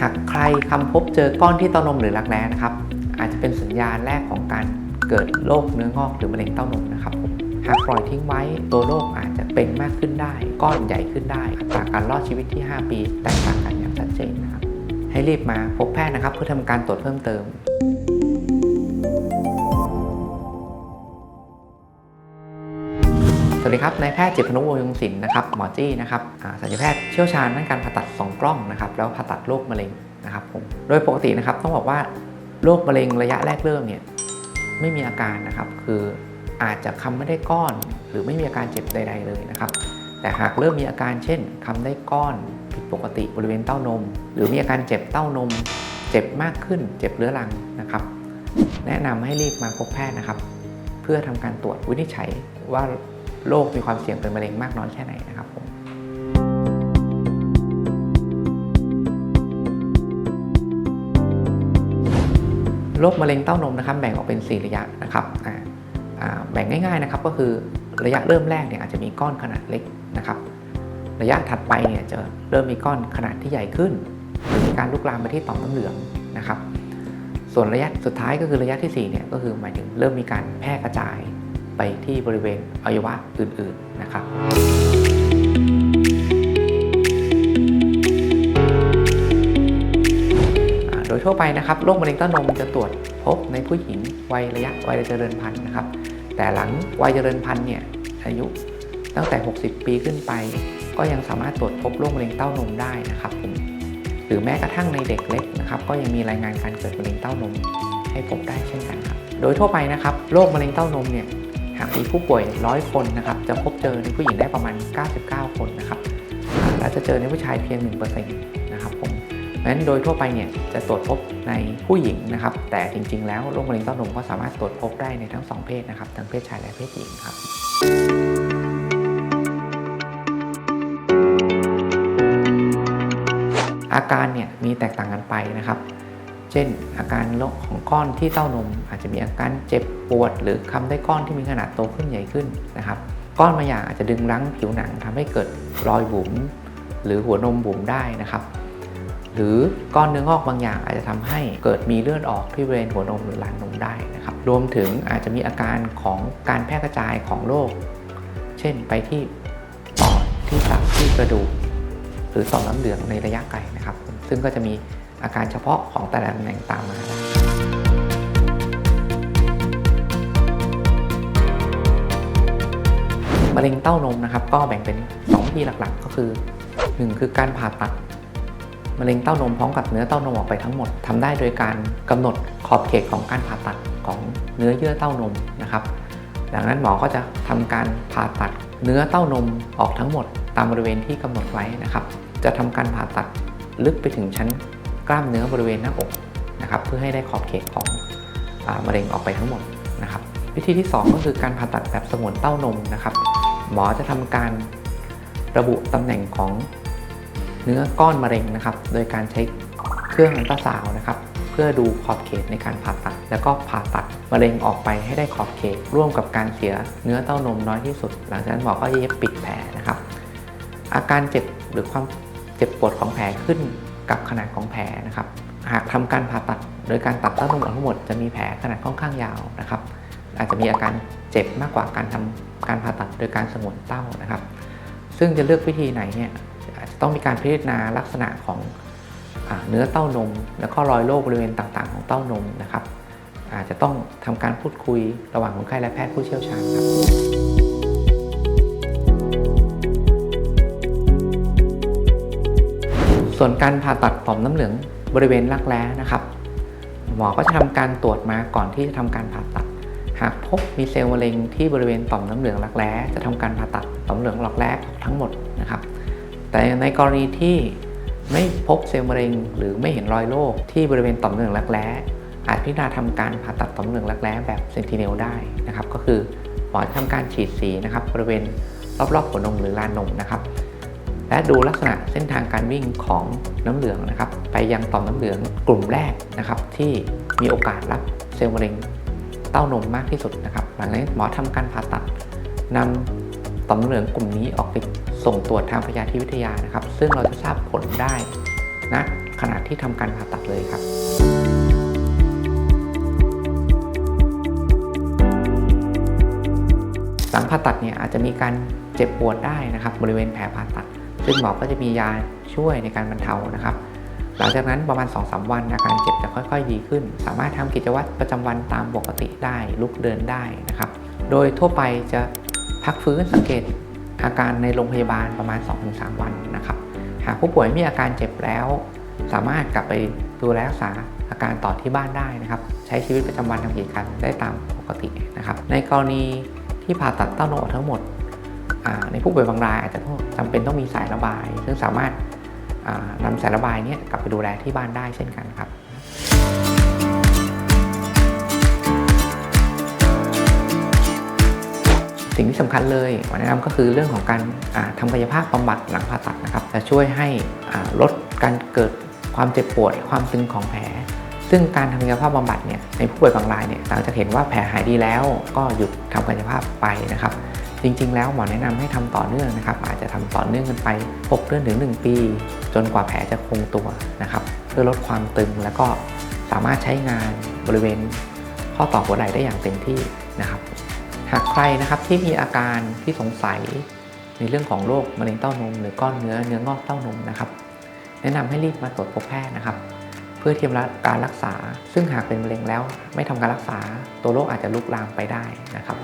หากใครคำพบเจอก้อนที่เต้านมหรือรักแร้นะครับ อาจจะเป็นสัญญาณแรกของการเกิดโรคเนื้องอกหรือมะเร็งเต้านมนะครับผมหากปล่อยทิ้งไว้ตัวโรคอาจจะเป็นมากขึ้นได้ ก้อนใหญ่ขึ้นได้อัตราการรอดชีวิตที่ 5 ปี แตกต่างกันอย่างชัดเจนนะครับ ให้รีบมาพบแพทย์นะครับ เพื่อทำการตรวจเพิ่มเติม สวัสดีครับนายแพทย์จิตพนุวงศ์ยงศิลป์นะครับหมอจี้นะครับศัลยแพทย์เชี่ยวชาญด้านการผ่าตัดสองกล้องนะครับแล้วผ่าตัดโรคมะเร็งนะครับผมโดยปกตินะครับต้องบอกว่าโรคมะเร็งระยะแรกเริ่มเนี่ยไม่มีอาการนะครับ คืออาจจะคำไม่ได้ก้อน หรือไม่มีอาการเจ็บใด ๆ เลยนะครับ แต่หากเริ่มมีอาการเช่นคำได้ก้อนผิดปกติบริเวณเต้านม หรือมีอาการเจ็บเต้านม เจ็บมากขึ้น เจ็บเรื้อรังนะครับ แนะนำให้รีบมาพบแพทย์นะครับ เพื่อทำการตรวจวินิจฉัยว่า โรคมีความเสี่ยงเป็นมะเร็งมากน้อยแค่ไหนนะครับผมโรคมะเร็งเต้านมนะครับแบ่งออกเป็น 4 ระยะนะครับแบ่งง่ายๆนะครับก็คือระยะเริ่มแรกเนี่ยอาจจะมีก้อนขนาดเล็กนะครับ ระยะถัดไปเนี่ยจะเริ่มมีก้อนขนาดที่ใหญ่ขึ้นหรือมีการลุกลามไปที่ต่อมน้ำเหลืองนะครับ ส่วนระยะสุดท้ายก็คือระยะที่4เนี่ยก็คือหมายถึงเริ่มมีการแพร่กระจาย ไปที่บริเวณอวัยวะอื่นๆนะครับโดยทั่วไปนะครับโรคมะเร็งเต้านมจะตรวจพบในผู้หญิงวัยระยะวัยเจริญพันธุ์นะครับ แต่หลังวัยเจริญพันธุ์เนี่ยอายุตั้งแต่ 60 ปีขึ้นไป ก็ยังสามารถตรวจพบโรคมะเร็งเต้านมได้นะครับผมหรือแม้กระทั่งในเด็กเล็กนะครับก็ยังมีรายงานการเกิดมะเร็งเต้านมให้พบได้เช่นกันครับ โดยทั่วไปนะครับโรคมะเร็งเต้านมเนี่ย หากมีผู้ป่วย 100 คนนะครับจะพบเจอในผู้หญิงได้ประมาณ 99 คนนะครับและจะเจอในผู้ชายเพียง 1%นะครับผมเพราะฉะนั้นโดยทั่วไปเนี่ยจะตรวจพบในผู้หญิงนะครับ แต่จริง ๆ แล้วโรคมะเร็งเต้านมก็สามารถตรวจพบได้ในทั้งสองเพศนะครับทั้งเพศชายและเพศหญิงครับอาการเนี่ยมีแตกต่างกันไปนะครับ เช่น อาการโรคของก้อนที่เต้านม อาจจะมีอาการเจ็บปวด หรือคำได้ก้อนที่มีขนาดโตขึ้นใหญ่ขึ้นนะครับ ก้อนบางอย่างอาจจะดึงรั้งผิวหนังทำให้เกิดรอยบุ๋มหรือหัวนมบุ๋มได้นะครับ หรือก้อนเนื้องอกบางอย่างอาจจะทำให้เกิดมีเลือดออกที่บริเวณหัวนมหรือลานนมได้นะครับ รวมถึงอาจจะมีอาการของการแพร่กระจายของโรค เช่นไปที่ปอดที่ตับที่กระดูกหรือต่อมน้ำเหลืองในระยะไกลนะครับ ซึ่งก็จะมี อาการเฉพาะของแต่ละตำแหน่งตามมาได้มะเร็งเต้านมนะครับก็แบ่งเป็น2วิธีหลักๆ ก็คือ 1 คือการผ่าตัดมะเร็งเต้านมพร้อมกับเนื้อเต้านมออกไปทั้งหมดทำได้โดยการกำหนดขอบเขตของการผ่าตัดของเนื้อเยื่อเต้านมนะครับ ดังนั้นหมอก็จะทำการผ่าตัดเนื้อเต้านมออกทั้งหมด ตามบริเวณที่กำหนดไว้นะครับ จะทำการผ่าตัดลึกไปถึงชั้น กล้ามเนื้อบริเวณหน้าอกนะครับเพื่อให้ได้ขอบเขตของอมะเร็งออกไปทั้งหมดนะครับวิธีที่ 2 ก็คือการผ่าตัดแบบสงวนเต้านมนะครับ หมอจะทำการระบุตำแหน่งของเนื้อก้อนมะเร็งนะครับ โดยการใช้เครื่องอัลตราซาวนะครับ เพื่อดูขอบเขตในการผ่าตัด แล้วก็ผ่าตัดมะเร็งออกไปให้ได้ขอบเขต ร่วมกับการเสียเนื้อเต้านมน้อยที่สุด หลังจากนั้นหมอก็เย็บปิดแผลนะครับ อาการเจ็บหรือความเจ็บปวดของแผลขึ้น กับขนาดของแผลนะครับ หากทำการผ่าตัดโดยการตัดเต้านมออกทั้งหมดจะมีแผลขนาดค่อนข้างยาวนะครับ อาจจะมีอาการเจ็บมากกว่าการทำการผ่าตัดโดยการสงวนเต้านะครับ ซึ่งจะเลือกวิธีไหนเนี่ยอาจจะต้องมีการพิจารณาลักษณะของอเนื้อเต้านม แล้วก็รอยโรคบริเวณต่างๆ ของเต้านมนะครับ อาจจะต้องทำการพูดคุยระหว่างคนไข้และแพทย์ผู้เชี่ยวชาญครับ ส่วนการผ่าตัดต่อมน้ำเหลืองบริเวณรักแร้นะครับ หมอก็จะทำการตรวจมาก่อนที่จะทำการผ่าตัด หากพบมีเซลล์มะเร็งที่บริเวณต่อมน้ำเหลืองรักแร้จะทำการผ่าตัดต่อมเหลืองรักแร้ทั้งหมดนะครับ แต่ในกรณีที่ไม่พบเซลล์มะเร็ง หรือไม่เห็นรอยโรคที่บริเวณต่อมน้ำเหลืองรักแร้อาจพิจารณาทำการผ่าตัดต่อมน้ำเหลืองรักแร้แบบเซนติเนลได้นะครับ ก็คือหมอจะทำการฉีดสีนะครับบริเวณรอบๆหัวนมหรือลานนมนะครับ และดูลักษณะเส้นทางการวิ่งของน้ำเหลืองนะครับ ไปยังต่อมน้ำเหลืองกลุ่มแรกนะครับ ที่มีโอกาสรับเซลล์มะเร็งเต้านมมากที่สุดนะครับ หลังจากนั้นหมอทำการผ่าตัดนำต่อมน้ำเหลืองกลุ่มนี้ออกไปส่งตรวจทางพยาธิวิทยานะครับ ซึ่งเราจะทราบผลได้นะขณะที่ทำการผ่าตัดเลยครับหลังผ่าตัดเนี่ยอาจจะมีการเจ็บปวดได้นะครับ บริเวณแผลผ่าตัด ซึ่งหมอก็จะมียาช่วยในการบรรเทานะครับ หลังจากนั้นประมาณ 2-3 วันอาการเจ็บจะค่อยๆ ดีขึ้น สามารถทำกิจวัตรประจำวันตามปกติได้ลุกเดินได้นะครับ โดยทั่วไปจะพักฟื้นสังเกตอาการในโรงพยาบาลประมาณ 2-3 วันนะครับ หากผู้ป่วยมีอาการเจ็บแล้ว สามารถกลับไปดูแลรักษาอาการต่อที่บ้านได้นะครับ ใช้ชีวิตประจำวันทำกิจกรรมได้ตามปกตินะครับ ในกรณีที่ผ่าตัดเต้านมออกทั้งหมด ในผู้ป่วยบางรายอาจจะต้องจำเป็นต้องมีสายระบาย ซึ่งสามารถอ่านำสายระบายนี้กลับไปดูแลที่บ้านได้เช่นกันครับสิ่งที่สำคัญเลยขอแนะนำก็คือเรื่องของการอ่าทำกายภาพบำบัดหลังผ่าตัดนะครับจะช่วยให้ลดการเกิดความเจ็บปวด ความตึงของแผล ซึ่งการทำกายภาพบำบัดเนี่ยในผู้ป่วยบางรายเนี่ยหลังจากเห็นว่าแผลหายดีแล้วก็หยุดทำกายภาพไปนะครับ จริง ๆ แล้วหมอแนะนำให้ทำต่อเนื่องนะครับ อาจจะทำต่อเนื่องกันไป 6 เดือนถึง 1 ปี จนกว่าแผลจะคงตัวนะครับ เพื่อลดความตึงแล้วก็สามารถใช้งานบริเวณข้อต่อหัวไหล่ได้อย่างเต็มที่นะครับ หากใครนะครับที่มีอาการที่สงสัยในเรื่องของโรคมะเร็งเต้านม หรือก้อนเนื้อเนื้องอกเต้านมนะครับ แนะนำให้รีบมาตรวจพบแพทย์นะครับ เพื่อเทียมการรักษา ซึ่งหากเป็นมะเร็งแล้ว ไม่ทำการรักษา ตัวโรคอาจจะลุกลามไปได้นะครับ